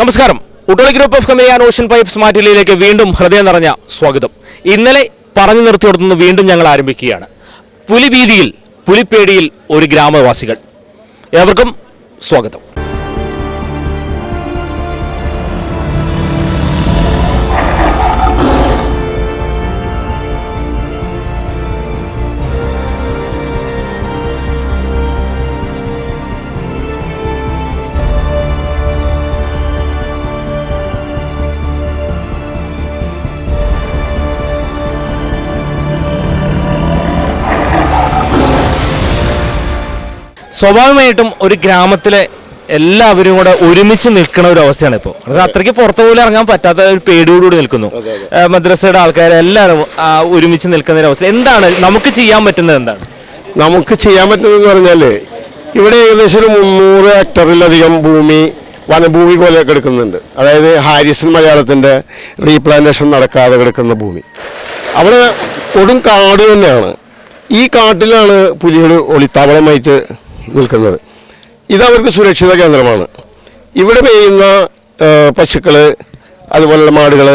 നമസ്കാരം. ഉട്ടോളി group of company and ocean pipes മാറ്റിലേക്ക് വീണ്ടും ഹൃദയം നിറഞ്ഞ സ്വാഗതം. ഇന്നലെ പറഞ്ഞു നിർത്തിയോടുന്ന് വീണ്ടും ഞങ്ങൾ ആരംഭിക്കുകയാണ്. പുലിവീതിയിൽ പുലിപ്പേടിയിൽ ഒരു ഗ്രാമവാസികൾ. ഏവർക്കും സ്വാഗതം. സ്വാഭാവികമായിട്ടും ഒരു ഗ്രാമത്തിലെ എല്ലാവരും കൂടെ ഒരുമിച്ച് നിൽക്കുന്ന ഒരു അവസ്ഥയാണ് ഇപ്പോൾ അത് അത്രയ്ക്ക് പുറത്തു പോലും ഇറങ്ങാൻ പറ്റാത്ത ഒരു പേടിയോടുകൂടി നിൽക്കുന്നു. മദ്രസയുടെ ആൾക്കാർ എല്ലാവരും ഒരുമിച്ച് നിൽക്കുന്ന ഒരു അവസ്ഥ. എന്താണ് നമുക്ക് ചെയ്യാൻ പറ്റുന്നത് എന്താണ്? നമുക്ക് ചെയ്യാൻ പറ്റുന്നതെന്ന് പറഞ്ഞാൽ ഇവിടെ ഏകദേശം ഒരു മുന്നൂറ് ഹെക്ടറിലധികം ഭൂമി വനഭൂമി പോലെ കിടക്കുന്നുണ്ട് അതായത് ഹാരിസൺ മലയാളത്തിന്റെ റീപ്ലാന്റേഷൻ നടക്കാതെ കിടക്കുന്ന ഭൂമി. അവിടെ കൊടും കാട് തന്നെയാണ്. ഈ കാട്ടിലാണ് പുലികൾ ഒളിത്താവളമായിട്ട് നിൽക്കുന്നത്. ഇതവർക്ക് സുരക്ഷിത കേന്ദ്രമാണ്. ഇവിടെ പെയ്യുന്ന പശുക്കൾ അതുപോലുള്ള മാടുകൾ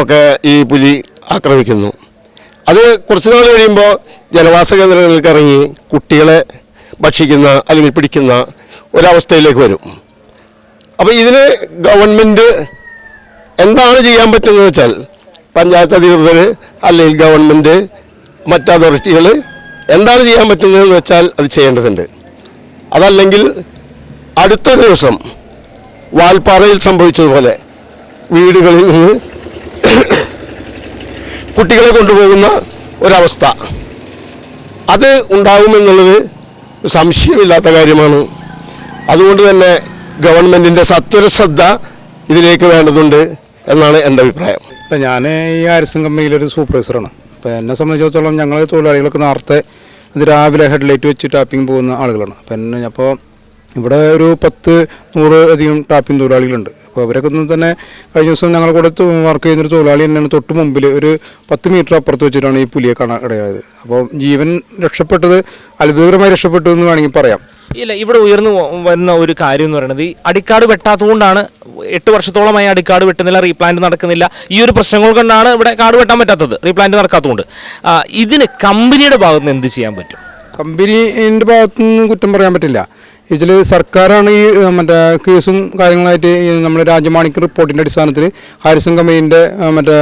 ഒക്കെ ഈ പുലി ആക്രമിക്കുന്നു. അത് കുറച്ച് നാൾ കഴിയുമ്പോൾ ജനവാസ കേന്ദ്രങ്ങളിലേക്ക് ഇറങ്ങി കുട്ടികളെ ഭക്ഷിക്കുന്ന അല്ലെങ്കിൽ പിടിക്കുന്ന ഒരവസ്ഥയിലേക്ക് വരും. അപ്പോൾ ഇതിന് ഗവൺമെന്റ് എന്താണ് ചെയ്യാൻ പറ്റുന്നത് വെച്ചാൽ പഞ്ചായത്ത് അധികൃതർ അല്ലെങ്കിൽ ഗവൺമെന്റ് മറ്റ് അതോറിറ്റികൾ എന്താണ് ചെയ്യാൻ പറ്റുന്നതെന്ന് വെച്ചാൽ അത് ചെയ്യേണ്ടതുണ്ട്. അതല്ലെങ്കിൽ അടുത്ത ദിവസം വാൽപ്പാറയിൽ സംഭവിച്ചതുപോലെ വീടുകളിൽ നിന്ന് കുട്ടികളെ കൊണ്ടുപോകുന്ന ഒരവസ്ഥ. അത് ഉണ്ടാകുമെന്നുള്ളത് സംശയമില്ലാത്ത കാര്യമാണ്. അതുകൊണ്ട് തന്നെ ഗവൺമെന്റിന്റെ സത്വര ശ്രദ്ധ ഇതിലേക്ക് വേണ്ടതുണ്ട് എന്നാണ് എന്റെ അഭിപ്രായം. ഞാൻ ഈ ആരിസം കമ്പനിയിലൊരു സൂപ്പർവൈസറാണ്. അപ്പോൾ എന്നെ സംബന്ധിച്ചിടത്തോളം ഞങ്ങൾ തൊഴിലാളികളൊക്കെ നേരത്തെ ഇത് രാവിലെ ഹെഡ്ലൈറ്റ് വെച്ച് ടാപ്പിംഗ് പോകുന്ന ആളുകളാണ്. അപ്പം എന്നെ അപ്പോൾ ഇവിടെ ഒരു പത്ത് നൂറ് അധികം ടാപ്പിംഗ് തൊഴിലാളികളുണ്ട്. അപ്പോൾ അവരൊക്കെ തന്നെ കഴിഞ്ഞ ദിവസം ഞങ്ങൾ കൂടെ വർക്ക് ചെയ്യുന്നൊരു തൊഴിലാളി തന്നെയാണ് തൊട്ട് മുമ്പിൽ ഒരു പത്ത് മീറ്റർ അപ്പുറത്ത് വെച്ചിട്ടാണ് ഈ പുലിയെ കാണാൻ ഇടയായത്. അപ്പോൾ ജീവൻ രക്ഷപ്പെട്ടത് അത്ഭുതകരമായി രക്ഷപ്പെട്ടു എന്ന് വേണമെങ്കിൽ പറയാം. ഇല്ല ഇവിടെ ഉയർന്നു വരുന്ന ഒരു കാര്യം എന്ന് പറയുന്നത് ഈ അടിക്കാട് വെട്ടാത്തതുകൊണ്ടാണ് എട്ട് വർഷത്തോളമായി അടിക്കാട് വെട്ടുന്നില്ല റീപ്ലാന്റ് നടക്കുന്നില്ല. ഈ ഒരു പ്രശ്നങ്ങൾ കൊണ്ടാണ് ഇവിടെ കാട് വെട്ടാൻ പറ്റാത്തത് റീപ്ലാന്റ് നടക്കാത്തതുകൊണ്ട്. ഇതിന് കമ്പനിയുടെ ഭാഗത്ത് നിന്ന് എന്ത് ചെയ്യാൻ പറ്റും? കമ്പനീന്റെ ഭാഗത്തു നിന്ന് കുറ്റം പറയാൻ പറ്റില്ല. ഇതിൽ സർക്കാരാണ് ഈ മറ്റേ കേസും കാര്യങ്ങളായിട്ട് നമ്മുടെ രാജമാണിക്ക് റിപ്പോർട്ടിന്റെ അടിസ്ഥാനത്തിൽ ഹാരിസൺ കമ്പനീന്റെ മറ്റേ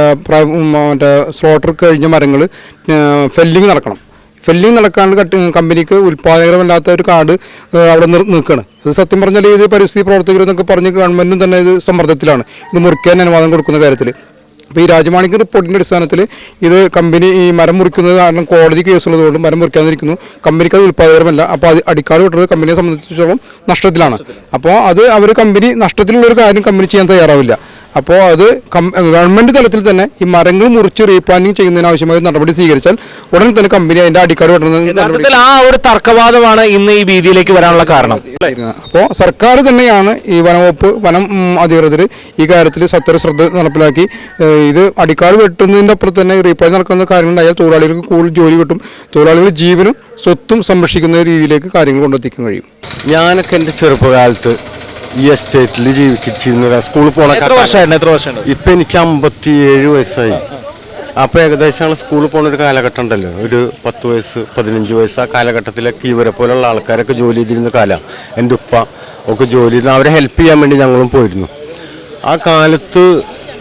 മറ്റേ സ്ലോട്ടർ കഴിഞ്ഞ മരങ്ങൾ ഫെല്ലിങ് നടക്കണം. ഫെല്ലിങ് നടക്കാണ്ട് കട്ട് കമ്പനിക്ക് ഉൽപ്പാദകരമല്ലാത്ത ഒരു കാർഡ് അവിടെ നിൽക്കുകയാണ് ഇത് സത്യം പറഞ്ഞാൽ ഇത് പരിസ്ഥിതി പ്രവർത്തകരെന്നൊക്കെ പറഞ്ഞ് ഗവൺമെന്റും തന്നെ ഇത് സമ്മർദ്ദത്തിലാണ്. ഇത് മുറിക്കാൻ അനുവാദം കൊടുക്കുന്ന കാര്യത്തിൽ അപ്പോൾ ഈ രാജമാണിക്ക് റിപ്പോർട്ടിന്റെ അടിസ്ഥാനത്തിൽ ഇത് കമ്പനി ഈ മരം മുറിക്കുന്നത് കാരണം കോടതി കേസുള്ളതുകൊണ്ട് മരം മുറിക്കാതിരിക്കുന്നു. കമ്പനിക്ക് അത് ഉൽപ്പാദകരമല്ല അപ്പോൾ അത് അടിക്കാട് വിട്ടത് കമ്പനിയെ സംബന്ധിച്ചിടത്തോളം നഷ്ടത്തിലാണ്. അപ്പോൾ അത് അവർ കമ്പനി നഷ്ടത്തിലുള്ള ഒരു കാര്യം കമ്പനി ചെയ്യാൻ തയ്യാറാവില്ല. അപ്പോൾ അത് ഗവൺമെന്റ് ഗവൺമെന്റ് തലത്തിൽ തന്നെ ഈ മരങ്ങൾ മുറിച്ച് റീപ്ലാന്റിങ് ചെയ്യുന്നതിന് ആവശ്യമായ നടപടി സ്വീകരിച്ചാൽ ഉടൻ തന്നെ കമ്പനി അതിന്റെ അടിക്കാട് വെട്ടുന്നത് ആ ഒരു തർക്കവാദമാണ് ഇന്ന് ഈ വീതിയിലേക്ക് വരാനുള്ള കാരണം. അപ്പോൾ സർക്കാർ തന്നെയാണ് ഈ വനവകുപ്പ് വനം അധികൃതർ ഈ കാര്യത്തിൽ സത്വര ശ്രദ്ധ നടപ്പിലാക്കി. ഇത് അടിക്കാട് വെട്ടുന്നതിന്റെ അപ്പുറത്ത് തന്നെ റീപ്ലാന്റ് നടക്കുന്ന കാര്യങ്ങളുണ്ടായാൽ തൊഴിലാളികൾക്ക് കൂടുതൽ ജോലി കിട്ടും. തൊഴിലാളികളുടെ ജീവനും സ്വത്തും സംരക്ഷിക്കുന്ന രീതിയിലേക്ക് കാര്യങ്ങൾ കൊണ്ടെത്തിക്കാൻ കഴിയും. ഞാനൊക്കെ എന്റെ ചെറുപ്പകാലത്ത് ഈ എസ്റ്റേറ്റിൽ ജീവിച്ചിരുന്ന സ്കൂളിൽ പോണ എത്ര വർഷമായിരുന്നു? എത്ര വർഷമുണ്ട്? ഇപ്പം എനിക്ക് അമ്പത്തി ഏഴ് വയസ്സായി. അപ്പോൾ ഏകദേശം സ്കൂളിൽ പോണ ഒരു കാലഘട്ടം ഉണ്ടല്ലോ ഒരു പത്ത് വയസ്സ് പതിനഞ്ച് വയസ്സ് ആ കാലഘട്ടത്തിലൊക്കെ ഇവരെ പോലുള്ള ആൾക്കാരൊക്കെ ജോലി ചെയ്തിരുന്ന കാലമാണ് എന്റെ ഉപ്പ ഒക്കെ ജോലി ചെയ്ത് അവരെ ഹെൽപ്പ് ചെയ്യാൻ വേണ്ടി ഞങ്ങളും പോയിരുന്നു. ആ കാലത്ത്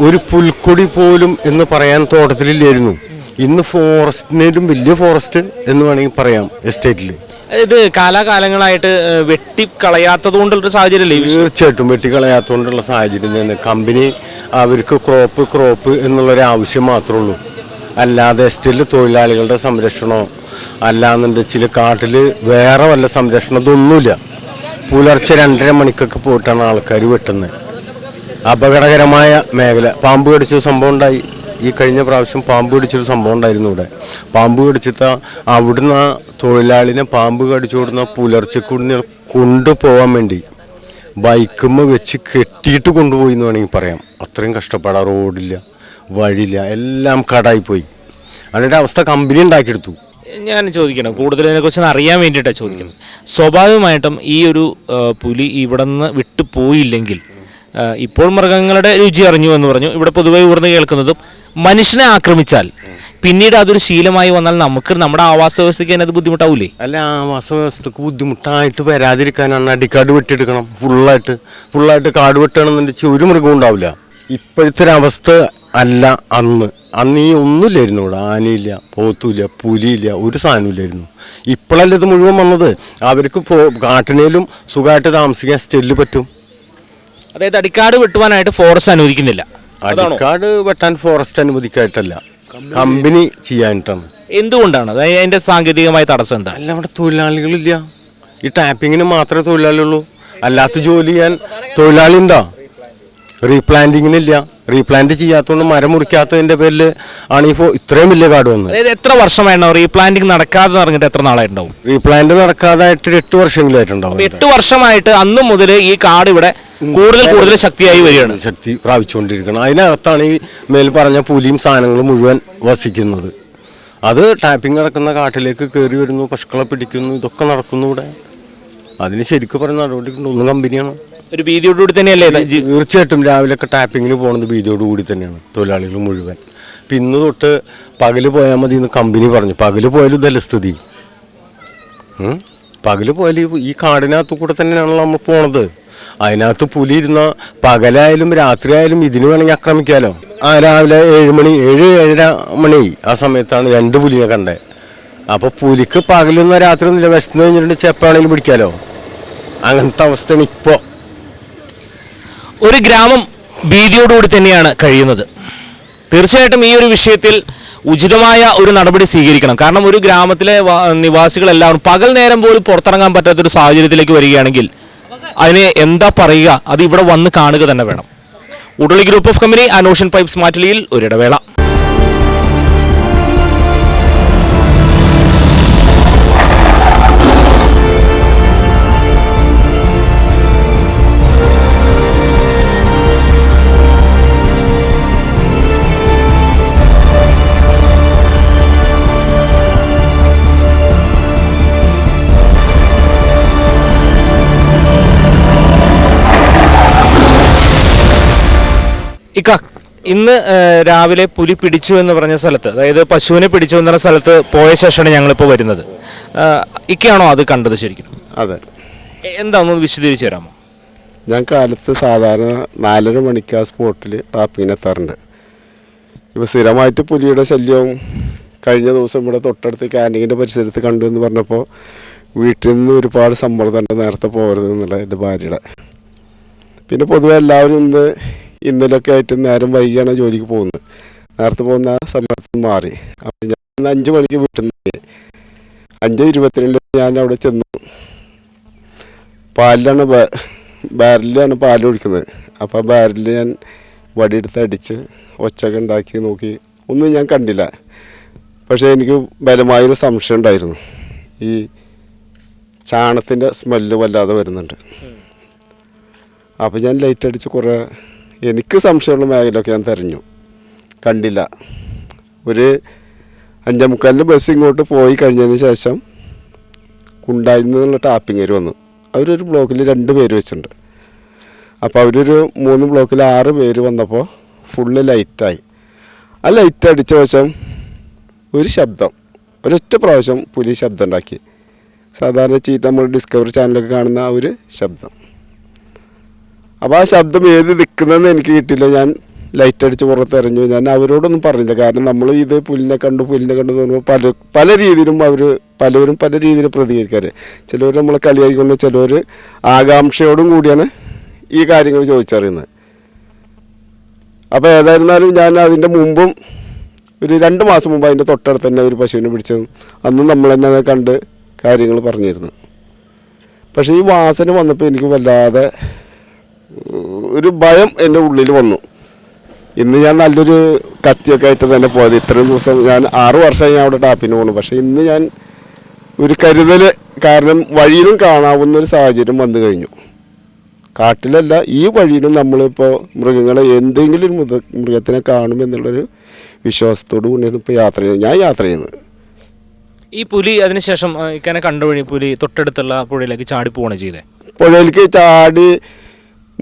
ഒരു പുൽക്കൊടി പോലും എന്ന് പറയാൻ തോട്ടത്തിലില്ലായിരുന്നു. ഇന്ന് ഫോറസ്റ്റിനേലും വലിയ ഫോറസ്റ്റ് എന്ന് വേണമെങ്കിൽ പറയാം എസ്റ്റേറ്റിൽ ഇത് കാലാകാലങ്ങളായിട്ട് വെട്ടി വെട്ടിക്കളയാത്തത് കൊണ്ടുള്ള സാഹചര്യമല്ലേ തീർച്ചയായിട്ടും വെട്ടിക്കളയാത്തത് കൊണ്ടുള്ള സാഹചര്യം തന്നെ. കമ്പനി അവർക്ക് ക്രോപ്പ് ക്രോപ്പ് എന്നുള്ളൊരു ആവശ്യം മാത്രമേ ഉള്ളൂ. അല്ലാതെ സ്റ്റിൽ തൊഴിലാളികളുടെ സംരക്ഷണമോ അല്ലാന്നുണ്ടെച്ചിൽ കാട്ടിൽ വേറെ വല്ല സംരക്ഷണം ഇതൊന്നുമില്ല. പുലർച്ചെ രണ്ടര മണിക്കൊക്കെ പോയിട്ടാണ് ആൾക്കാർ വെട്ടുന്നത്. അപകടകരമായ മേഖല. പാമ്പ് കടിച്ച സംഭവം ഉണ്ടായി. ഈ കഴിഞ്ഞ പ്രാവശ്യം പാമ്പ് കടിച്ചൊരു സംഭവം ഉണ്ടായിരുന്നു ഇവിടെ. പാമ്പ് കടിച്ചിട്ട് അവിടുന്ന് തൊഴിലാളിനെ പാമ്പ് കടിച്ചു കൊടുന്ന പുലർച്ചെക്കൂടി കൊണ്ടുപോകാൻ വേണ്ടി ബൈക്കുമ്മ വെച്ച് കെട്ടിയിട്ട് കൊണ്ടുപോയി എന്ന് വേണമെങ്കിൽ പറയാം. അത്രയും കഷ്ടപ്പാടാ റോഡില്ല വഴിയില്ല എല്ലാം കടായി പോയി അതിന്റെ അവസ്ഥ കമ്പനി ഉണ്ടാക്കിയെടുത്തു. ഞാൻ ചോദിക്കണം കൂടുതൽ ഇതിനെക്കുറിച്ച് അറിയാൻ വേണ്ടിയിട്ടാണ് ചോദിക്കുന്നത്. സ്വാഭാവികമായിട്ടും ഈ ഒരു പുലി ഇവിടെ നിന്ന് വിട്ടു പോയില്ലെങ്കിൽ ഇപ്പോൾ മൃഗങ്ങളുടെ രുചി അറിഞ്ഞു എന്ന് പറഞ്ഞു. ഇവിടെ പൊതുവെ ഉയർന്നു കേൾക്കുന്നതും മനുഷ്യനെ ആക്രമിച്ചാൽ. പിന്നീട് അതൊരു ശീലമായി വന്നാൽ നമുക്ക് നമ്മുടെ ആവാസ വ്യവസ്ഥയ്ക്ക് തന്നെ അത് ബുദ്ധിമുട്ടാവൂലേ? അല്ല ആവാസ വ്യവസ്ഥക്ക് ബുദ്ധിമുട്ടായിട്ട് വരാതിരിക്കാനാണ് അടിക്കാട് വെട്ടിയെടുക്കണം. ഫുള്ളായിട്ട് ഫുള്ളായിട്ട് കാട് വെട്ടണമെന്നുണ്ടെങ്കിൽ ഒരു മൃഗം ഉണ്ടാവില്ല. ഇപ്പോഴത്തെ ഒരു അവസ്ഥ അല്ല അന്ന്. അന്ന് ഈ ഒന്നുമില്ലായിരുന്നു ഇവിടെ. ആനയില്ല പോത്തുമില്ല പുലിയില്ല ഒരു സാധനമില്ലായിരുന്നു ഇപ്പോഴല്ല ഇത് മുഴുവൻ വന്നത്. അവർക്ക് കാട്ടിനേലും സുഖമായിട്ട് താമസിക്കാൻ സ്റ്റെല്ല് പറ്റും. അതായത് അടിക്കാട് വെട്ടുവാനായിട്ട് ഫോറസ്റ്റ് അനുവദിക്കുന്നില്ല. അടിക്കാട് വെട്ടാൻ ഫോറസ്റ്റ് അനുവദിക്കായിട്ടല്ല. കമ്പനി ചെയ്യാനിട്ടാണ് എന്തുകൊണ്ടാണ്? അത് അതിന്റെ സാങ്കേതികമായ തടസ്സം എന്താ? അല്ല അവിടെ തൊഴിലാളികളില്ല. ഈ ടാപ്പിങ്ങിന് മാത്രമേ തൊഴിലാളിയുള്ളൂ. അല്ലാത്ത ജോലി ചെയ്യാൻ തൊഴിലാളി ഉണ്ടോ റീപ്ലാന്റിങ്ങിനില്ല റീപ്ലാന്റ് ചെയ്യാത്തതുകൊണ്ട് മരം മുറിക്കാത്തതിന്റെ പേരിൽ ആണ് ഫോ- ഇത്രയും വലിയ കാട് വന്നത്. അതായത് എത്ര വർഷം വേണം റീപ്ലാന്റിംഗ് നടക്കാതെ പറഞ്ഞിട്ട് എത്ര നാളായിട്ടുണ്ടാവും? റീപ്ലാന്റ് നടക്കാതായിട്ട് എട്ട് വർഷമെങ്കിലായിട്ടുണ്ടാവും എട്ട് വർഷമായിട്ട് അന്ന് മുതൽ ഈ കാട് ഇവിടെ കൂടുതൽ കൂടുതൽ ശക്തിയായി വരികയാണ്. ശക്തി പ്രാപിച്ചുകൊണ്ടിരിക്കണം. അതിനകത്താണ് ഈ മേൽ പറഞ്ഞ പുലിയും സാധനങ്ങളും മുഴുവൻ വസിക്കുന്നത്. അത് ടാപ്പിംഗ് നടക്കുന്ന കാട്ടിലേക്ക് കയറി വരുന്നു പശുക്കളെ പിടിക്കുന്നു ഇതൊക്കെ നടക്കുന്നു ഇവിടെ. അതിന് ശരിക്കും പറഞ്ഞ നടപടി ഒന്നും കമ്പനിയാണ്? ഒരു ഭീതിയോടുകൂടി തന്നെയല്ലേ തീർച്ചയായിട്ടും രാവിലെയൊക്കെ ടാപ്പിങ്ങിന് പോകുന്നത് ഭീതിയോട് കൂടി തന്നെയാണ് തൊഴിലാളികൾ മുഴുവൻ. അപ്പം ഇന്ന് തൊട്ട് പകൽ പോയാൽ മതി എന്ന് കമ്പനി പറഞ്ഞു. പകൽ പോയാലും ഇതല്ല സ്ഥിതി? പകൽ പോയാൽ ഈ- കാടിനകത്തു കൂടെ തന്നെയാണല്ലോ നമ്മൾ പോണത്. അതിനകത്ത് പുലി ഇരുന്ന പകലായാലും രാത്രിയായാലും ഇതിന് വേണമെങ്കിൽ ആക്രമിക്കാലോ. ആ രാവിലെ ഏഴ് മണി ഏഴ് ഏഴര മണി ആ സമയത്താണ് രണ്ട് പുലിനെ കണ്ടേ. അപ്പോൾ പുലിക്ക് പകലൊന്നും രാത്രി ഒന്നുമില്ല. വിശന്ന് കഴിഞ്ഞിട്ടുണ്ട് ചെപ്പാണെങ്കിലും പിടിക്കാലോ. അങ്ങനത്തെ അവസ്ഥയാണ് ഇപ്പോൾ ഒരു ഗ്രാമം ഭീതിയോടുകൂടി തന്നെയാണ് കഴിയുന്നത്. തീർച്ചയായിട്ടും ഈ ഒരു വിഷയത്തിൽ ഉചിതമായ ഒരു നടപടി സ്വീകരിക്കണം. കാരണം ഒരു ഗ്രാമത്തിലെ നിവാസികളെല്ലാവരും പകൽ നേരം പോലും പുറത്തിറങ്ങാൻ പറ്റാത്ത ഒരു സാഹചര്യത്തിലേക്ക് വരികയാണെങ്കിൽ അതിനെ എന്താ പറയുക? അത് ഇവിടെ വന്ന് കാണുക തന്നെ വേണം. ഉടളി group of company and ocean pipes മാറ്റലിയിൽ ഒരിടവേള. ഇക്ക ഇന്ന് രാവിലെ പുലി പിടിച്ചു എന്ന് പറഞ്ഞ സ്ഥലത്ത് അതായത് പശുവിനെ പിടിച്ചു എന്ന് പറഞ്ഞ സ്ഥലത്ത് പോയ ശേഷമാണ് ഞങ്ങളിപ്പോൾ വരുന്നത്. ഇക്കയാണോ അത് കണ്ടത് ശരിക്കും? അതെ. എന്താണെന്ന് വിശദീകരിച്ച് തരാമോ? ഞാൻ കാലത്ത് സാധാരണ നാലര മണിക്ക് ആ സ്പോട്ടിൽ ടാപ്പിങ്ങിന് എത്താറുണ്ട്. ഇപ്പോൾ സ്ഥിരമായിട്ട് പുലിയുടെ ശല്യവും കഴിഞ്ഞ ദിവസം ഇവിടെ തൊട്ടടുത്ത് ക്യാന്റീന്റെ പരിസരത്ത് കണ്ടു എന്ന് പറഞ്ഞപ്പോൾ വീട്ടിൽ നിന്ന് ഒരുപാട് സമ്മർദ്ദം ഉണ്ട് നേരത്തെ പോകരുത് എന്നുള്ള എന്റെ ഭാര്യയുടെ. പിന്നെ പൊതുവെ എല്ലാവരും ഇന്ന് ഇന്നലൊക്കെ ആയിട്ട് നേരം വൈകിയാണ് ജോലിക്ക് പോകുന്നത്. നേരത്തെ പോകുന്ന സമയത്ത് മാറി. അപ്പം ഞാൻ അഞ്ച് മണിക്ക് വീട്ടിൽ നിന്ന് അഞ്ച് ഇരുപത്തിരണ്ട് ഞാൻ അവിടെ ചെന്നു. പാലിലാണ് ബാരലിലാണ് പാൽ ഒഴിക്കുന്നത്. അപ്പോൾ ആ ബാരലിൽ ഞാൻ വടിയെടുത്ത് അടിച്ച് ഒച്ചൊക്കെ ഉണ്ടാക്കി നോക്കി. ഒന്നും ഞാൻ കണ്ടില്ല. പക്ഷേ എനിക്ക് ബലമായൊരു സംശയം ഉണ്ടായിരുന്നു. ഈ ചാണത്തിന്റെ സ്മെല്ല് വല്ലാതെ വരുന്നുണ്ട്. അപ്പോൾ ഞാൻ ലൈറ്റ് അടിച്ച് കുറേ എനിക്ക് സംശയമുള്ള മേഖലയൊക്കെ ഞാൻ തിരഞ്ഞു. കണ്ടില്ല. ഒരു അഞ്ചേ മുക്കാലിന്റെ ബസ് ഇങ്ങോട്ട് പോയി കഴിഞ്ഞതിന് ശേഷം കുണ്ടായിൽ നിന്നുള്ള ടാപ്പിങ്ങർ വന്നു. അവരൊരു ബ്ലോക്കിൽ രണ്ട് പേര് വെച്ചിട്ടുണ്ട്. അപ്പോൾ അവരൊരു മൂന്ന് ബ്ലോക്കിൽ ആറ് പേര് വന്നപ്പോൾ ഫുള്ള് ലൈറ്റായി ആ ലൈറ്റ് അടിച്ച വശം ഒരു ശബ്ദം. ഒരൊറ്റ പ്രാവശ്യം പുലി ശബ്ദം ഉണ്ടാക്കി. സാധാരണ ചീത്ത നമ്മൾ ഡിസ്കവറി ചാനലൊക്കെ കാണുന്ന ആ ഒരു ശബ്ദം. അപ്പോൾ ആ ശബ്ദം ഏത് നിൽക്കുന്നതെന്ന് എനിക്ക് കിട്ടിയില്ല. ഞാൻ ലൈറ്റ് അടിച്ച് പുറത്തെറിഞ്ഞു ഞാൻ അവരോടൊന്നും പറഞ്ഞില്ല. കാരണം നമ്മൾ ഇത് പുല്ലിനെ കണ്ടു പുല്ലിനെ കണ്ടു എന്ന് പറയുമ്പോൾ പല പല രീതിയിലും അവർ പലവരും പല രീതിയിൽ പ്രതികരിക്കാറ്. ചിലവർ നമ്മളെ കളിയാക്കിക്കൊണ്ട് ചിലവർ ആകാംക്ഷയോടും കൂടിയാണ് ഈ കാര്യങ്ങൾ ചോദിച്ചറിയുന്നത്. അപ്പോൾ ഏതായിരുന്നാലും ഞാൻ അതിന്റെ മുമ്പും ഒരു രണ്ട് മാസം മുമ്പ് അതിന്റെ തൊട്ടടുത്ത് തന്നെ ഒരു പശുവിനെ പിടിച്ചതും അന്ന് നമ്മൾ തന്നെ അത് കണ്ട് കാര്യങ്ങൾ പറഞ്ഞിരുന്നു. പക്ഷേ ഈ വാസന വന്നപ്പോൾ എനിക്ക് വല്ലാതെ ഒരു ഭയം എന്റെ ഉള്ളിൽ വന്നു. ഇന്ന് ഞാൻ നല്ലൊരു കത്തിയൊക്കെ ആയിട്ട് തന്നെ പോയത്. ഇത്രയും ദിവസം ഞാൻ ആറ് വർഷമായി ഞാൻ അവിടെ ടാപ്പിന് പോകണം പക്ഷേ ഇന്ന് ഞാൻ ഒരു കരുതൽ കാരണം വഴിയിലും കാണാവുന്ന ഒരു സാഹചര്യം വന്നു കഴിഞ്ഞു. കാട്ടിലല്ല ഈ വഴിയിലും നമ്മളിപ്പോൾ മൃഗങ്ങളെ എന്തെങ്കിലും മൃഗത്തിനെ മൃഗ മൃഗത്തിനെ കാണുമെന്നുള്ളൊരു വിശ്വാസത്തോടു കൂടിയാണ് ഇപ്പോൾ യാത്ര ചെയ്യുന്നത് ഞാൻ യാത്ര ചെയ്യുന്നത്. ഈ പുലി അതിനുശേഷം ഇങ്ങനെ ഇക്കനെ കണ്ടു വഴി പുലി തൊട്ടടുത്തുള്ള പുഴയിലേക്ക് ചാടി പോവുകയാണ് ചെയ്തത് പുഴയിലേക്ക് ചാടി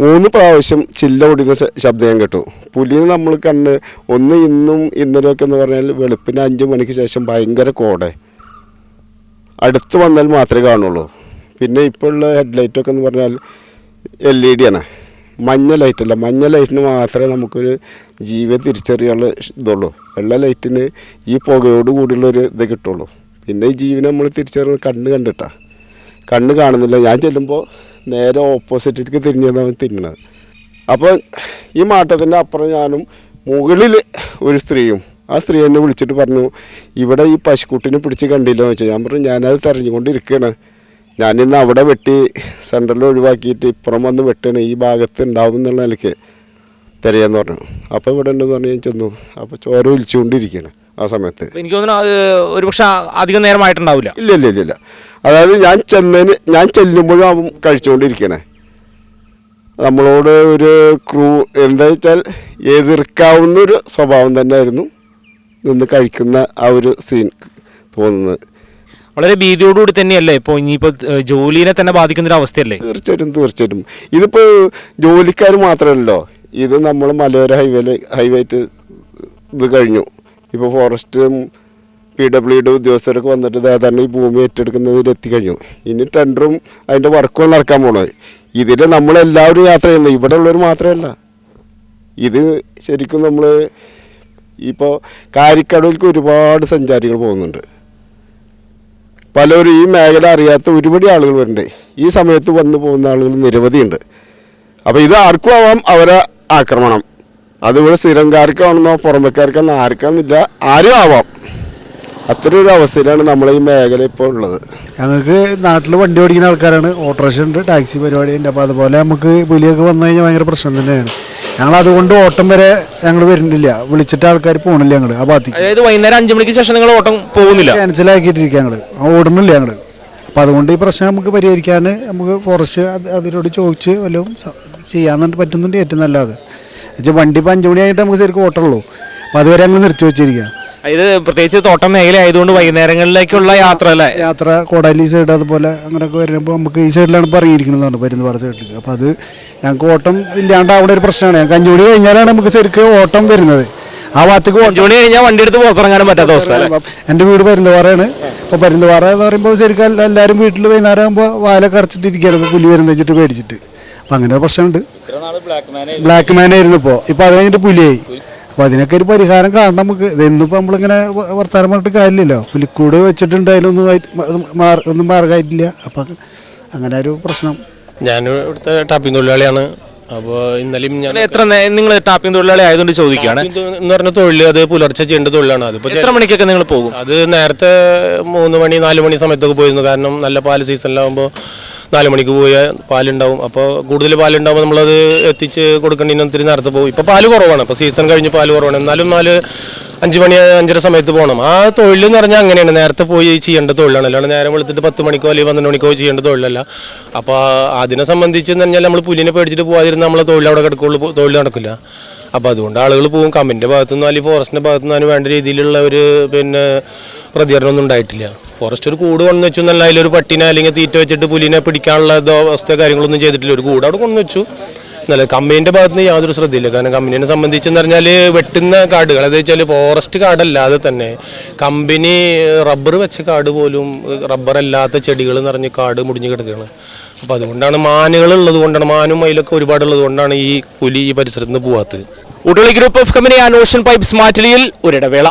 മൂന്ന് പ്രാവശ്യം ചില്ല ഒടിയുന്ന ശബ്ദം ഞാൻ കേട്ടു. പുലിന് നമ്മൾ കണ്ണ് ഒന്ന് ഇന്നും ഇന്നലെയൊക്കെ എന്ന് പറഞ്ഞാൽ വെളുപ്പിന് അഞ്ച് മണിക്ക് ശേഷം ഭയങ്കര കോടെ. അടുത്ത് വന്നാൽ മാത്രമേ കാണുള്ളൂ. പിന്നെ ഇപ്പോൾ ഉള്ള ഹെഡ്ലൈറ്റൊക്കെ എന്ന് പറഞ്ഞാൽ എൽ ഇ ഡി ആണ്. മഞ്ഞ ലൈറ്റല്ല മഞ്ഞ ലൈറ്റിന് മാത്രമേ നമുക്കൊരു ജീവൻ തിരിച്ചറിയാനുള്ള ഇതുള്ളൂ. വെള്ള ലൈറ്റിന് ഈ പുകയോട് കൂടിയുള്ള ഒരു ഇത് കിട്ടുള്ളൂ. പിന്നെ ഈ ജീവനെ നമ്മൾ തിരിച്ചറിയുന്നത് കണ്ണ് കണ്ടിട്ടാണ് കണ്ണ് കാണുന്നില്ല. ഞാൻ ചെല്ലുമ്പോൾ നേരെ ഓപ്പോസിറ്റിലേക്ക് തിരിഞ്ഞതാണ് തിരിഞ്ഞത്. അപ്പോൾ ഈ മാട്ടത്തിന്റെ അപ്പുറം ഞാനും മുകളിൽ ഒരു സ്ത്രീയും ആ സ്ത്രീ എന്നെ വിളിച്ചിട്ട് പറഞ്ഞു ഇവിടെ ഈ പശുക്കുട്ടിനെ പിടിച്ച് കണ്ടില്ലെന്ന് വെച്ചാൽ ഞാൻ പറഞ്ഞു ഞാനത് തെരഞ്ഞുകൊണ്ടിരിക്കുകയാണ് ഞാനിന്ന് അവിടെ വെട്ടി സെൻട്രലിൽ ഒഴിവാക്കിയിട്ട് ഇപ്പുറം വന്ന് വെട്ടണം ഈ ഭാഗത്ത് ഉണ്ടാവും എന്നുള്ള നിലയ്ക്ക് തിരയാന്ന് പറഞ്ഞു. അപ്പോൾ ഇവിടെ ഉണ്ടെന്ന് പറഞ്ഞു ഞാൻ ചെന്നു. അപ്പോൾ ചോര ഒലിച്ചുകൊണ്ടിരിക്കുകയാണ് ആ സമയത്ത്. എനിക്ക് തോന്നുന്നു ഒരുപക്ഷെ അധികം നേരമായിട്ടുണ്ടാവില്ല. ഇല്ല ഇല്ല ഇല്ല ഇല്ല. അതായത് ഞാൻ ചെന്നതിന് ഞാൻ ചെല്ലുമ്പോഴും അവൻ കഴിച്ചുകൊണ്ടിരിക്കണേ. നമ്മളോട് ഒരു ക്രൂ എന്താ വെച്ചാൽ എതിർക്കാവുന്ന ഒരു സ്വഭാവം തന്നെ ആയിരുന്നു നിന്ന് കഴിക്കുന്ന ആ ഒരു സീൻ തോന്നുന്നത്. വളരെ ഭീതിയോടുകൂടി തന്നെയല്ലേ? ഇപ്പോൾ ഇനിയിപ്പോൾ ജോലിനെ തന്നെ ബാധിക്കുന്ന ഒരു അവസ്ഥയല്ലേ? തീർച്ചയായിട്ടും തീർച്ചയായിട്ടും. ഇതിപ്പോൾ ജോലിക്കാർ മാത്രമല്ലല്ലോ. ഇത് നമ്മൾ മലയോര ഹൈവേയിൽ ഹൈവേറ്റ് ഇത് കഴിഞ്ഞു. ഇപ്പോൾ ഫോറസ്റ്റും പി ഡബ്ല്യു ഡി വന്നിട്ട് സാധാരണ ഈ ഭൂമി ഏറ്റെടുക്കുന്നതിൽ എത്തിക്കഴിഞ്ഞു ഇനി ടെൻഡറും അതിന്റെ വർക്കും നടക്കാൻ പോകണത് ഇതിൽ നമ്മളെല്ലാവരും യാത്ര ചെയ്യുന്നത് ഇവിടെ ഉള്ളവർ മാത്രമല്ല. ഇത് ശരിക്കും നമ്മൾ ഇപ്പോൾ കാരിക്കടവിലേക്ക് ഒരുപാട് സഞ്ചാരികൾ പോകുന്നുണ്ട്. പലരും ഈ മേഖല അറിയാത്ത ഒരുപാട് ആളുകൾ വരുന്നുണ്ട്. ഈ സമയത്ത് വന്നു പോകുന്ന ആളുകൾ നിരവധിയുണ്ട്. അപ്പോൾ ഇത് ആർക്കും ആവാം അവരെ ആക്രമണം. അതിവിടെ സ്ഥിരംകാർക്കാണെന്നോ പുറമേക്കാർക്കാണെന്നോ ആർക്കാന്നില്ല ആരും ആവാം. അത്ര ഒരു അവസ്ഥയിലാണ് നമ്മളെ ഈ മേഖല ഇപ്പോൾ ഉള്ളത്. ഞങ്ങൾക്ക് നാട്ടിൽ വണ്ടി ഓടിക്കുന്ന ആൾക്കാരാണ്. ഓട്ടോറിക്ഷ ഉണ്ട് ടാക്സി പരിപാടി ഉണ്ട്. അപ്പോൾ അതുപോലെ നമുക്ക് പുലിയൊക്കെ വന്നു കഴിഞ്ഞാൽ ഭയങ്കര പ്രശ്നം തന്നെയാണ്. ഞങ്ങൾ അതുകൊണ്ട് ഓട്ടം വരെ ഞങ്ങൾ വരുന്നില്ല. വിളിച്ചിട്ട് ആൾക്കാർ പോകണില്ല ഞങ്ങൾ ആ ഭാഗത്തേക്ക് അതായത് വൈകുന്നേരം അഞ്ചു മണിക്ക് ശേഷം നിങ്ങൾ ഓട്ടം പോകുന്നില്ല ക്യാൻസൽ ആക്കിയിട്ടിരിക്കുക ഞങ്ങൾ ഓടുന്നില്ല ഞങ്ങൾ അപ്പോൾ അതുകൊണ്ട് ഈ പ്രശ്നം നമുക്ക് പരിഹരിക്കാൻ നമുക്ക് ഫോറസ്റ്റ് അത് അതിനോട് ചോദിച്ച് വല്ലതും ചെയ്യാൻ പറ്റുന്നുണ്ട് ഏറ്റവും നല്ലത്. എന്നുവെച്ചാൽ വണ്ടി ഇപ്പം അഞ്ച് മണിയായിട്ട് നമുക്ക് ശരിക്കും ഓട്ടമുള്ളൂ. അപ്പോൾ അതുവരെ ഞങ്ങൾ നിർത്തി വെച്ചിരിക്കുക ഇത് പ്രത്യേകിച്ച് തോട്ടം മേഖല ആയതുകൊണ്ട് വൈകുന്നേരങ്ങളിലേക്കുള്ള യാത്ര അല്ലേ? യാത്ര കോടാലി സൈഡ് അതുപോലെ അങ്ങനെയൊക്കെ വരുമ്പോൾ നമുക്ക് ഈ സൈഡിലാണ് ഇപ്പോൾ ഇറങ്ങിയിരിക്കുന്നത് പറഞ്ഞു പരുന്നുപാറ സൈഡിൽ അപ്പോൾ അത് ഞങ്ങൾക്ക് ഓട്ടം ഇല്ലാണ്ട് അവിടെ ഒരു പ്രശ്നമാണ്. ഞങ്ങൾക്ക് അഞ്ചു മണി കഴിഞ്ഞാലാണ് നമുക്ക് ശരിക്കും ഓട്ടം വരുന്നത്. ആ ഭാഗത്തേക്ക് അഞ്ചു മണി കഴിഞ്ഞാൽ വണ്ടി എടുത്ത് പുറത്തിറങ്ങാനും പറ്റാത്ത അവസ്ഥ എന്റെ വീട് പരുന്നുപാറയാണ് അപ്പോൾ പരുന്നുപാറ എന്ന് പറയുമ്പോൾ ശരിക്കും എല്ലാ- എല്ലാവരും വീട്ടിൽ വൈകുന്നേരം ആകുമ്പോൾ വാലൊക്കെ അടച്ചിട്ടിരിക്കുകയാണ്. പുലി വരുന്ന വെച്ചിട്ട് പേടിച്ചിട്ട്. അപ്പം അങ്ങനെ ഒരു പ്രശ്നമുണ്ട് ബ്ലാക്ക് മാൻ ആയിരുന്നു. ഇപ്പോൾ ഇപ്പോൾ അത് കഴിഞ്ഞിട്ട് പുലിയായി അപ്പോൾ അതിനൊക്കെ ഒരു പരിഹാരം കാണണം നമുക്ക്. ഇന്നിപ്പോൾ നമ്മളിങ്ങനെ വർത്തമാനം വർത്താനം പറഞ്ഞിട്ട് കാര്യമില്ലല്ലോ. പുലിക്കൂട് വെച്ചിട്ടുണ്ട് ഒന്നും ആയിട്ട് മാർ ഒന്നും മാർഗമായിട്ടില്ല അപ്പം അങ്ങനെ ഒരു പ്രശ്നം. ഞാൻ ഇവിടുത്തെ ടാപ്പിംഗ് തൊഴിലാളിയാണ്. അപ്പോൾ ഇന്നലെയും ഞാൻ എത്ര നിങ്ങൾ ടാപ്പിംഗ് തൊഴിലാളി ആയതുകൊണ്ട് ചോദിക്കുകയാണ്. എന്ന് പറഞ്ഞ തൊഴിൽ അത് പുലർച്ചെ ചെയ്യേണ്ട തൊഴിലാണ്. അതിപ്പോൾ എത്ര മണിക്കൊക്കെ നിങ്ങൾ പോകും? അത് നേരത്തെ മൂന്ന് മണി നാല് മണി സമയത്തൊക്കെ പോയിരുന്നു. കാരണം നല്ല പാൽ സീസണിലാകുമ്പോൾ നാല് മണിക്ക് പോയാൽ പാലുണ്ടാവും. അപ്പോൾ കൂടുതൽ പാലുണ്ടാകുമ്പോൾ നമ്മളത് എത്തിച്ച് കൊടുക്കേണ്ടതിന് ഒത്തിരി നേരത്തെ പോകും. ഇപ്പോൾ പാൽ കുറവാണ്. ഇപ്പോൾ സീസൺ കഴിഞ്ഞ് പാൽ കുറവാണ്. എന്നാലും നാല് അഞ്ച് മണി അഞ്ചര സമയത്ത് പോകണം. ആ തൊഴിൽ എന്ന് പറഞ്ഞാൽ അങ്ങനെയാണ്. നേരത്തെ പോയി ചെയ്യേണ്ട തൊഴിലാണ്. അല്ലാണ്ട് നേരം വെളുത്തിട്ട് പത്ത് മണിക്കോ അല്ലെങ്കിൽ പന്ത്രണ്ട് മണിക്കോ ചെയ്യേണ്ട തൊഴിലല്ല. അപ്പോൾ അതിനെ സംബന്ധിച്ച് എന്ന് പറഞ്ഞാൽ നമ്മൾ പുലിനെ പേടിച്ചിട്ട് പോകാതിരുന്ന നമ്മളെ തൊഴിൽ അവിടെ കിടക്കുള്ളൂ തൊഴിൽ നടക്കില്ല. അപ്പോൾ അതുകൊണ്ട് ആളുകൾ പോകും കമ്മിന്റെ ഭാഗത്തുനിന്നും അല്ലെങ്കിൽ ഫോറസ്റ്റിന്റെ ഭാഗത്തുനിന്നും അതിന് വേണ്ട രീതിയിലുള്ള ഒരു പിന്നെ പ്രതികരണമൊന്നും ഉണ്ടായിട്ടില്ല. ഫോറസ്റ്റ് ഒരു കൂട് കൊണ്ടു വെച്ചു എന്നല്ല അതിലൊരു പട്ടിനെ അല്ലെങ്കിൽ തീറ്റ വെച്ചിട്ട് പുലിനെ പിടിക്കാനുള്ള അവസ്ഥ കാര്യങ്ങളൊന്നും ചെയ്തിട്ടില്ല. ഒരു കൂട് അവിടെ കൊണ്ടു വെച്ചു. എന്നല്ല കമ്പനീന്റെ ഭാഗത്തുനിന്ന് യാതൊരു ശ്രദ്ധയില്ല. കാരണം കമ്പനീനെ സംബന്ധിച്ചെന്ന് പറഞ്ഞാൽ വെട്ടുന്ന കാടുകൾ അതെന്ന് വെച്ചാൽ ഫോറസ്റ്റ് കാടല്ലാതെ തന്നെ കമ്പനി റബ്ബർ വെച്ച കാട് പോലും റബ്ബർ അല്ലാത്ത ചെടികൾ നിറഞ്ഞ് കാട് മുടിഞ്ഞു കിടക്കുകയാണ്. അപ്പോൾ അതുകൊണ്ടാണ് മാനുകൾ ഉള്ളത് കൊണ്ടാണ് മാനും മയിലൊക്കെ ഒരുപാടുള്ളത് കൊണ്ടാണ് ഈ പുലി ഈ പരിസരത്ത് നിന്ന് പോവാത്തത്. ഉടളി group of company and ocean pipe മാറ്റിലിയിൽ ഒരിടവേള.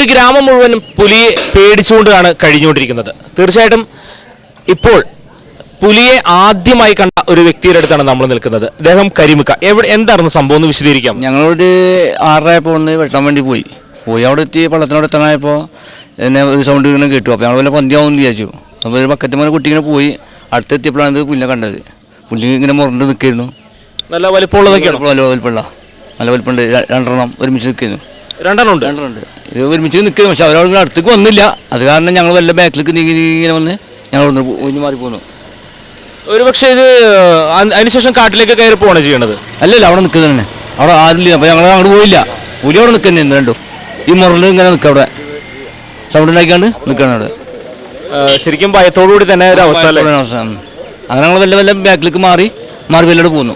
ഒരു ഗ്രാമം മുഴുവനും പുലിയെ പേടിച്ചുകൊണ്ടാണ് കഴിഞ്ഞുകൊണ്ടിരിക്കുന്നത്. തീർച്ചയായിട്ടും ഇപ്പോൾ പുലിയെ ആദ്യമായി കണ്ട ഒരു വ്യക്തിയുടെ അടുത്താണ് നമ്മൾ നിൽക്കുന്നത്. അദ്ദേഹം കരിമുക്ക. എവിടെ എന്തായിരുന്നു സംഭവം? എന്ന് വിശദീകരിക്കാം. ഞങ്ങളൊരു ആറരയപ്പോൾ ഒന്ന് വെട്ടാൻ വേണ്ടി പോയി. പോയി അവിടെ എത്തി പള്ളത്തിനോട് എത്താനായപ്പോൾ എന്നെ ഒരു സൗണ്ട് ഇങ്ങനെ കേട്ടു. അപ്പോൾ ഞങ്ങൾ വല്ല പന്തിയാവും വിചാരിച്ചു. അപ്പോൾ ഒരു ബക്കറ്റ് മേലെ കുട്ടി ഇങ്ങനെ പോയി. അടുത്തെത്തിയപ്പോഴാണ് ഇത് പുല്ലിനെ കണ്ടത്. പുല്ലി ഇങ്ങനെ മുറണ്ട് നിൽക്കായിരുന്നു. നല്ല വലിപ്പമുള്ളതൊക്കെയാണ്? നല്ല വലിപ്പമുള്ള നല്ല വലിപ്പമുണ്ട് രണ്ടെണ്ണം ഒരുമിച്ച് നിൽക്കുന്നു രണ്ടെണ്ണം ഉണ്ട്. ഇത് ഒരുമിച്ച് നിൽക്കുന്നു പക്ഷെ അവരവിടെ അടുത്തേക്ക് വന്നില്ല. അത് കാരണം ഞങ്ങൾ വല്ല ബാക്കിലേക്ക് നീങ്ങി ഇങ്ങനെ വന്ന് ഞങ്ങൾ ഒഴിഞ്ഞു മാറി പോന്നു. ഒരു പക്ഷേ ഇത് അതിനുശേഷം കാട്ടിലേക്ക് കയറി പോവാണ് ചെയ്യണത്? അല്ലല്ല അവിടെ നിൽക്കുന്നതന്നെ അവിടെ ഇല്ല. അപ്പോൾ ഞങ്ങൾ അങ്ങോട്ട് പോയില്ല. പുലി അവിടെ നിൽക്കുന്നത് രണ്ടും. ഈ മുറലിൽ ഇങ്ങനെ നിൽക്കുക അവിടെ. സൗണ്ട് ഉണ്ടാക്കിയാണ് നിൽക്കണം അവിടെ. ശരിക്കും ഭയത്തോടുകൂടി തന്നെ ഒരു അവസ്ഥ. അങ്ങനെ ഞങ്ങൾ വല്ല വല്ല ബാക്കിലേക്ക് മാറി മാറി വല്ലോട് പോന്നു.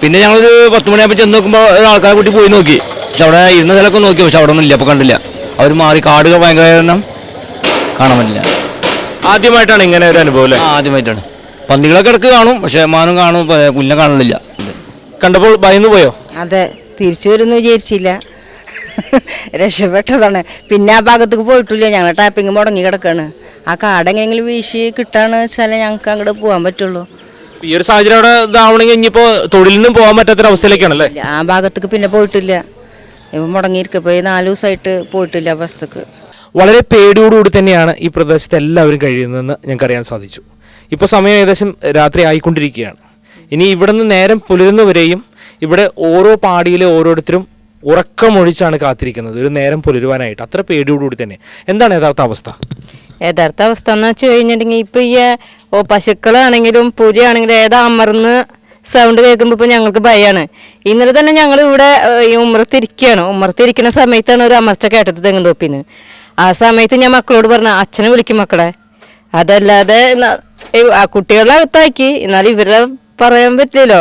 പിന്നെ ഞങ്ങളൊരു പത്ത് മണിയാകുമ്പോൾ ചെന്ന് നോക്കുമ്പോൾ ഒരാൾക്കാരെ കൂട്ടി പോയി നോക്കി. പക്ഷെ അവിടെ ഇരുന്ന സ്ഥലമൊക്കെ നോക്കി പക്ഷെ അവിടെ ഒന്നും ഇല്ല. അപ്പോൾ കണ്ടില്ല. അവർ മാറി കാടുകൾ ഭയങ്കര കാരണം കാണാൻ പറ്റില്ല. ആദ്യമായിട്ടാണ് ഇങ്ങനെ ഒരു അനുഭവം അല്ലേ? ആ ആദ്യമായിട്ടാണ്. പന്നികളൊക്കെ ഇടയ്ക്ക് കാണും പക്ഷെ മാനും കാണും പ- പുല്ലിനെ കാണുന്നില്ല. കണ്ടപ്പോൾ ഭയന്നു പോയോ? അതെ തിരിച്ചു വരുമെന്ന് വിചാരിച്ചില്ല. രക്ഷപ്പെട്ടതാണ്. പിന്നെ ആ ഭാഗത്തേക്ക് പോയിട്ടില്ല. ഞങ്ങൾ ടാപ്പിങ് മുടങ്ങി കിടക്കാണ്. ആ കാട് എങ്ങനെയെങ്കിലും വീശി കിട്ടാന്ന് വെച്ചാലേ ഞങ്ങൾക്ക് അങ്ങോട്ട് പോകാൻ പറ്റുള്ളൂ. ഈ ഒരു സാഹചര്യം അവിടെ ഇതാവണമെങ്കിൽ ഇനിയിപ്പോ തൊഴിലിനും പോകാൻ പറ്റാത്തൊരു അവസ്ഥയിലേക്കാണല്ലേ ആ ഭാഗത്തേക്ക് പിന്നെ പോയിട്ടില്ല. ഇപ്പം മുടങ്ങിയിരിക്കുക പോയി നാല് ദിവസമായിട്ട് പോയിട്ടില്ല ബസ്സക്ക്. വളരെ പേടിയോടുകൂടി തന്നെയാണ് ഈ പ്രദേശത്ത് എല്ലാവരും കഴിയുന്നതെന്ന് ഞങ്ങൾക്ക് അറിയാൻ സാധിച്ചു. ഇപ്പോൾ സമയം ഏകദേശം രാത്രി ആയിക്കൊണ്ടിരിക്കുകയാണ്. ഇനി ഇവിടെ നിന്ന് നേരം പുലരുന്നവരെയും ഇവിടെ ഓരോ പാടിയിലെ ഓരോരുത്തരും ഉറക്കമൊഴിച്ചാണ് കാത്തിരിക്കുന്നത്. ഒരു നേരം പുലരുവാനായിട്ട്. അത്ര പേടിയോടുകൂടി തന്നെ. എന്താണ് യഥാർത്ഥ അവസ്ഥ? യഥാർത്ഥ അവസ്ഥ എന്ന് വെച്ച് കഴിഞ്ഞിട്ടുണ്ടെങ്കിൽ ഇപ്പൊ ഈ ഓ പശുക്കളാണെങ്കിലും പുലിയാണെങ്കിലും ഏതാ അമർന്ന് സൗണ്ട് കേൾക്കുമ്പോൾ ഇപ്പൊ ഞങ്ങൾക്ക് ഭയമാണ് ഇന്നലെ തന്നെ ഞങ്ങൾ ഇവിടെ ഈ ഉമ്മറത്തിരിക്കുകയാണ് ഉമ്മറത്തിരിക്കുന്ന സമയത്താണ് ഒരു അമർച്ച കേട്ടത് തെങ്ങും തോപ്പിന്ന്. ആ സമയത്ത് ഞാൻ മക്കളോട് പറഞ്ഞു അച്ഛനെ വിളിക്കും മക്കളെ. അതല്ലാതെ ആ കുട്ടികളെ അകത്താക്കി. എന്നാലും ഇവരെ പറയാൻ പറ്റില്ലല്ലോ.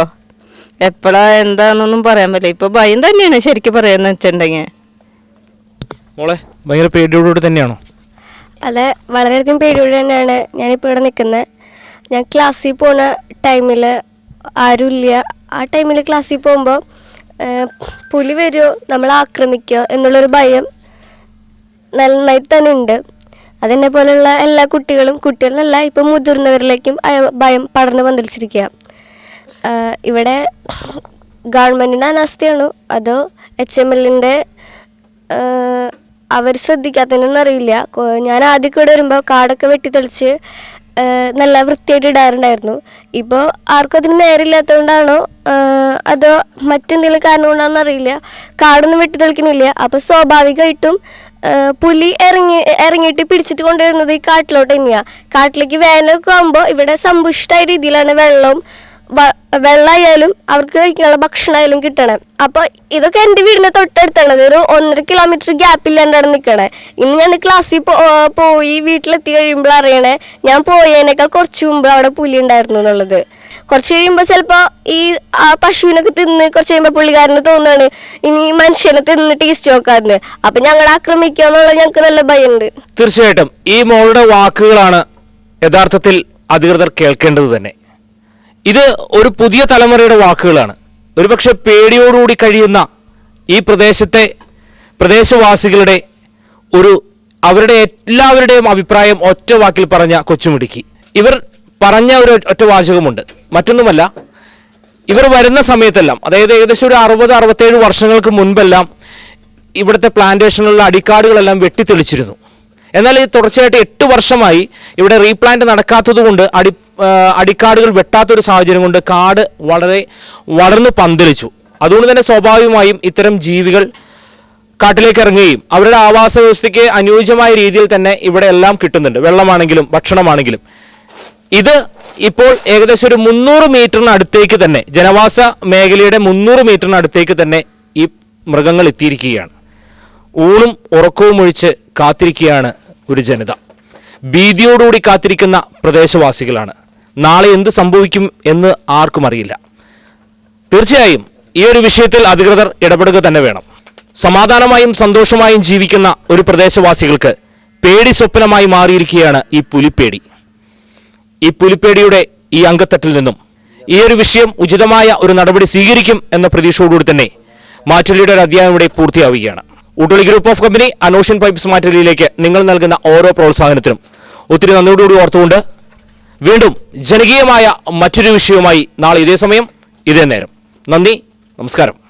എപ്പോഴാ എന്താന്നൊന്നും പറയാൻ പറ്റില്ല. ഇപ്പൊ ഭയം തന്നെയാണ് ശരിക്കും പറയാന്ന് വെച്ചിട്ടുണ്ടെങ്കിൽ. മോളെ? ഭയങ്കര പേടിയോടുകൂടി തന്നെയാണോ? അതെ വളരെയധികം പേടിയോടെ തന്നെയാണ് ഞാനിപ്പോൾ ഇവിടെ നിൽക്കുന്നത് ഞാൻ ക്ലാസ്സിൽ പോണ ടൈമിൽ ആരുമില്ല ആ ടൈമിൽ ക്ലാസ്സിൽ പോകുമ്പോൾ പുലി വരുമോ നമ്മളെ ആക്രമിക്കുക എന്നുള്ളൊരു ഭയം നന്നായി തന്നെ ഉണ്ട്. അതെന്നെ പോലെയുള്ള എല്ലാ കുട്ടികളും കുട്ടികളിലല്ല ഇപ്പം മുതിർന്നവരിലേക്കും ഭയം പടർന്നു പന്തലിച്ചിരിക്കുക ഇവിടെ ഗവൺമെന്റിന്റെ അനാസ്ഥയാണോ? അതോ എച്ച് എം എല്ലിന്റെ അവർ ശ്രദ്ധിക്കാത്തതിനൊന്നും അറിയില്ല. ഞാൻ ആദ്യം ഇവിടെ വരുമ്പോൾ കാടൊക്കെ വെട്ടിത്തെളിച്ച് നല്ല വൃത്തിയായിട്ട് ഇടാറുണ്ടായിരുന്നു. ഇപ്പോൾ ആർക്കും അതിന് നേരില്ലാത്തതുകൊണ്ടാണോ അതോ മറ്റെന്തെങ്കിലും കാരണം കൊണ്ടാണെന്ന് അറിയില്ല. കാടൊന്നും വെട്ടിത്തെളിക്കണില്ല അപ്പോൾ സ്വാഭാവികമായിട്ടും പുലി ഇറങ്ങി ഇറങ്ങിയിട്ട് പിടിച്ചിട്ട് കൊണ്ടുവരുന്നത് ഈ കാട്ടിലോട്ട് തന്നെയാണ് കാട്ടിലേക്ക് വേനലൊക്കെ ആകുമ്പോൾ ഇവിടെ സമ്പുഷ്ടമായ രീതിയിലാണ് വെള്ളവും വെള്ളമായാലും അവർക്ക് കഴിക്കാനുള്ള ഭക്ഷണമായാലും കിട്ടണേ. അപ്പോൾ ഇതൊക്കെ എന്റെ വീടിന്റെ തൊട്ടടുത്താണ്. ഒരു ഒന്നര കിലോമീറ്റർ ഗ്യാപ്പില്ലാണ്ടാണ് നിൽക്കണേ. ഇന്ന് ഞാൻ ക്ലാസ്സിൽ പോയി വീട്ടിലെത്തി കഴിയുമ്പോൾ അറിയണേ ഞാൻ പോയതിനേക്കാൾ കുറച്ച് മുമ്പ് അവിടെ പുലി ഉണ്ടായിരുന്നു എന്നുള്ളത്. കുറച്ച് കഴിയുമ്പോൾ ചിലപ്പോൾ ഈ ആ പശുവിനൊക്കെ തിന്ന് കുറച്ച് കഴിയുമ്പോൾ പുള്ളിക്കാരന് തോന്നുകയാണ് ഇനി മനുഷ്യനെ തിന്ന് ടേസ്റ്റ് നോക്കാന്ന്. അപ്പം ഞങ്ങളെ ആക്രമിക്കുക ഞങ്ങൾക്ക് നല്ല ഭയമുണ്ട്. തീർച്ചയായിട്ടും. ഈ മോളുടെ വാക്കുകളാണ് യഥാർത്ഥത്തിൽ അധികൃതർ കേൾക്കേണ്ടത് തന്നെ. ഇത് ഒരു പുതിയ തലമുറയുടെ വാക്കുകളാണ്. ഒരുപക്ഷെ പേടിയോടുകൂടി കഴിയുന്ന ഈ പ്രദേശത്തെ പ്രദേശവാസികളുടെ ഒരു അവരുടെ എല്ലാവരുടെയും അഭിപ്രായം ഒറ്റ വാക്കിൽ പറഞ്ഞ കൊച്ചുമിടുക്കി. ഇവർ പറഞ്ഞ ഒരു ഒറ്റ വാചകമുണ്ട്. മറ്റൊന്നുമല്ല ഇവർ വരുന്ന സമയത്തെല്ലാം അതായത് ഏകദേശം ഒരു അറുപത് അറുപത്തേഴ് വർഷങ്ങൾക്ക് മുൻപെല്ലാം ഇവിടുത്തെ പ്ലാന്റേഷനുകളിലെ അടിക്കാടുകളെല്ലാം വെട്ടിത്തെളിച്ചിരുന്നു. എന്നാൽ ഈ തുടർച്ചയായിട്ട് എട്ട് വർഷമായി ഇവിടെ റീപ്ലാന്റ് നടക്കാത്തതുകൊണ്ട് അടി അടിക്കാടുകൾ വെട്ടാത്തൊരു സാഹചര്യം കൊണ്ട് കാട് വളരെ വളർന്ന് പന്തലിച്ചു. അതുകൊണ്ട് തന്നെ സ്വാഭാവികമായും ഇത്തരം ജീവികൾ കാട്ടിലേക്ക് ഇറങ്ങുകയും അവരുടെ ആവാസ വ്യവസ്ഥയ്ക്ക് അനുയോജ്യമായ രീതിയിൽ തന്നെ ഇവിടെ എല്ലാം കിട്ടുന്നുണ്ട്. വെള്ളമാണെങ്കിലും ഭക്ഷണമാണെങ്കിലും. ഇത് ഇപ്പോൾ ഏകദേശം ഒരു മുന്നൂറ് മീറ്ററിന് അടുത്തേക്ക് തന്നെ ജനവാസ മേഖലയുടെ മുന്നൂറ് മീറ്ററിന് അടുത്തേക്ക് തന്നെ ഈ മൃഗങ്ങൾ എത്തിയിരിക്കുകയാണ്. ഊണും ഉറക്കവും ഒഴിച്ച് കാത്തിരിക്കുകയാണ് ഒരു ജനത. ഭീതിയോടുകൂടി കാത്തിരിക്കുന്ന പ്രദേശവാസികളാണ്. നാളെ എന്ത് സംഭവിക്കും എന്ന് ആർക്കും അറിയില്ല. തീർച്ചയായും ഈ ഒരു വിഷയത്തിൽ അധികൃതർ ഇടപെടുക തന്നെ വേണം. സമാധാനമായും സന്തോഷമായും ജീവിക്കുന്ന ഒരു പ്രദേശവാസികൾക്ക് പേടി സ്വപ്നമായി മാറിയിരിക്കുകയാണ് ഈ പുലിപ്പേടി. ഈ പുലിപ്പേടിയുടെ ഈ അംഗത്തട്ടിൽ നിന്നും ഈ ഒരു വിഷയം ഉചിതമായ ഒരു നടപടി സ്വീകരിക്കും എന്ന പ്രതീക്ഷയോടുകൂടി തന്നെ മാറ്റുലിയുടെ ഒരു അധ്യായം ഇവിടെ പൂർത്തിയാവുകയാണ്. ഊട്ടുളി group of company and ocean pipes മാറ്റലിയിലേക്ക് നിങ്ങൾ നൽകുന്ന ഓരോ പ്രോത്സാഹനത്തിനും. ഒത്തിരി നന്ദിയോടുകൂടി ഓർത്തുകൊണ്ട് വീണ്ടും ജനകീയമായ മറ്റൊരു വിഷയവുമായി നാളെ ഇതേ സമയം ഇതേ നേരം. നന്ദി നമസ്കാരം.